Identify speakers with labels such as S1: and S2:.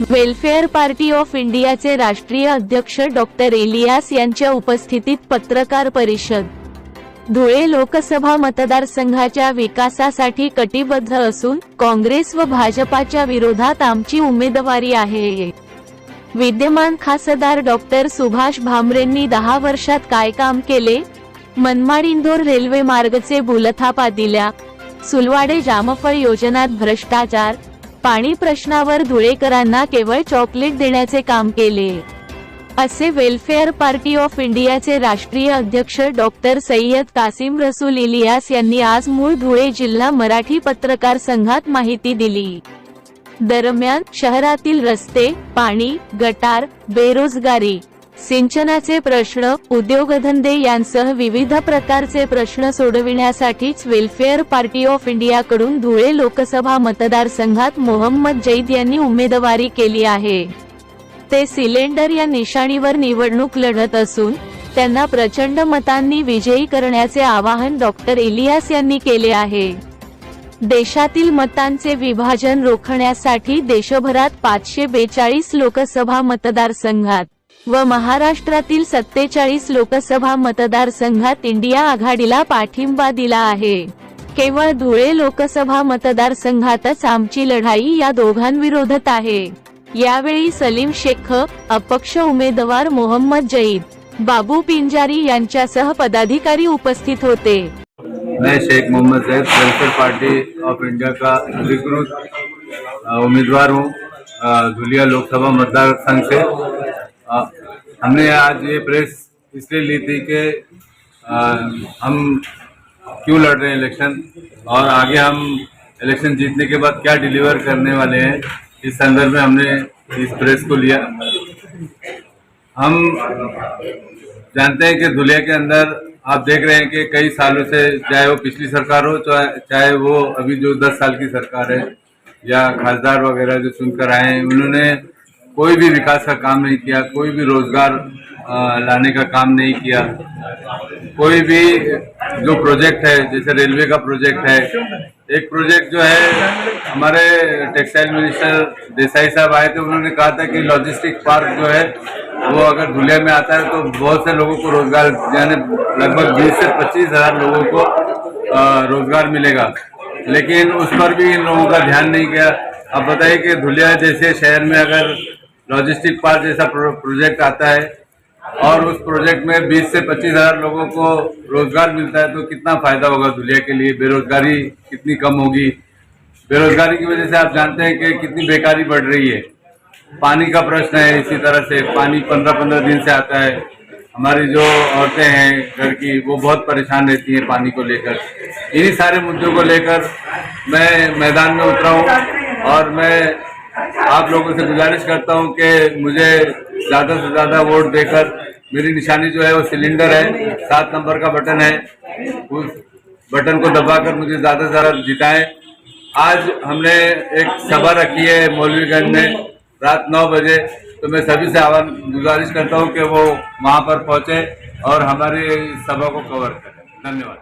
S1: Welfare party of इंडियाचे राष्ट्रीय अध्यक्ष डॉक्टर इलियास यांच्या उपस्थितीत पत्रकार परिषद. धुळे लोकसभा मतदारसंघाच्या विकासासाठी कटिबद्ध असून काँग्रेस व भाजपाच्या विरोधात आमची उमेदवारी आहे. विद्यमान खासदार डॉक्टर सुभाष भामरेंनी दहा वर्षात काय काम केले? मनमाड इंदोर रेल्वे मार्गचे बुलथापा दिल्या. सुलवाडे जामफळ योजनात भ्रष्टाचार पाणी प्रश्नावर धुळेकरांना केवळ चॉकलेट देण्याचे काम केले. असे वेलफेअर पार्टी ऑफ इंडियाचे राष्ट्रीय अध्यक्ष डॉक्टर सय्यद कासिम रसूल इलियास यांनी आज मूळ धुळे जिल्हा मराठी पत्रकार संघात माहिती दिली. दरम्यान शहरातील रस्ते पाणी गटार बेरोजगारी सिंचनाचे प्रश्न उद्योगधंदे यांसह विविध प्रकारचे प्रश्न सोडविण्यासाठीच वेलफेअर पार्टी ऑफ इंडियाकडून धुळे लोकसभा मतदारसंघात मोहम्मद जैद यांनी उमेदवारी केली आहे. ते सिलेंडर या निशाणीवर निवडणूक लढत असून त्यांना प्रचंड मतांनी विजयी करण्याचे आवाहन डॉक्टर इलियास यांनी केले आहे. देशातील मतांचे विभाजन रोखण्यासाठी देशभरात पाचशे बेचाळीस लोकसभा मतदारसंघात व महाराष्ट्रातील सत्तेचाळीस लोकसभा मतदारसंघात इंडिया आघाडीला पाठिंबा दिला आहे. केवळ धुळे लोकसभा मतदारसंघातच आमची लढाई या दोघांविरोधात आहे. यावेळी सलीम शेख अपक्ष उमेदवार मोहम्मद जईद बाबू पिंजारी यांच्यासह पदाधिकारी उपस्थित होते.
S2: मैं Sheikh Mohammed Zaid welfare party of India का अधिकृत उम्मीदवार हूँ धुलिया लोकसभा मतदार संघ से। हमने आज ये प्रेस इसलिए ली थी कि हम क्यों लड़ रहे हैं इलेक्शन और आगे हम इलेक्शन जीतने के बाद क्या डिलीवर करने वाले हैं, इस संदर्भ में हमने इस प्रेस को लिया। हम जानते हैं कि धुलिया के अंदर आप देख रहे हैं कि कई सालों से चाहे वो पिछली सरकार हो चाहे वो अभी जो दस साल की सरकार है, या खासदार वगैरह जो चुनकर आए हैं, उन्होंने कोई भी विकास का काम नहीं किया, कोई भी रोज़गार लाने का काम नहीं किया। कोई भी जो प्रोजेक्ट है, जैसे रेलवे का प्रोजेक्ट है, एक प्रोजेक्ट जो है, हमारे टेक्सटाइल मिनिस्टर देसाई साहब आए थे, उन्होंने कहा था कि लॉजिस्टिक पार्क जो है, वो अगर धुलिया में आता है तो बहुत से लोगों को रोज़गार, यानी लगभग बीस से पच्चीस हज़ार लोगों को रोज़गार मिलेगा। लेकिन उस पर भी इन लोगों का ध्यान नहीं गया। अब बताइए कि धुलिया जैसे शहर में अगर लॉजिस्टिक पार्क जैसा प्रोजेक्ट आता है और उस प्रोजेक्ट में 20 से पच्चीस हज़ार लोगों को रोज़गार मिलता है तो कितना फ़ायदा होगा दुनिया के लिए? बेरोजगारी कितनी कम होगी? बेरोजगारी की वजह से आप जानते हैं कि कितनी बेकारी बढ़ रही है। पानी का प्रश्न है इसी तरह से। पानी पंद्रह पंद्रह दिन से आता है। हमारी जो औरतें हैं घर की, वो बहुत परेशान रहती हैं पानी को लेकर। इन्हीं सारे मुद्दों को लेकर मैं मैदान में उतरा हूँ और मैं आप लोगों से गुजारिश करता हूँ कि मुझे ज़्यादा से ज़्यादा वोट देकर मेरी निशानी जो है वो सिलेंडर है, सात नंबर का बटन है, उस बटन को दबाकर मुझे ज़्यादा से ज़्यादा जिताएँ। आज हमने एक सभा रखी है मौलवीगंज में रात नौ बजे तो मैं सभी से आह्वान गुजारिश करता हूँ कि वो वहाँ पर पहुँचे और हमारी सभा को कवर करें। धन्यवाद।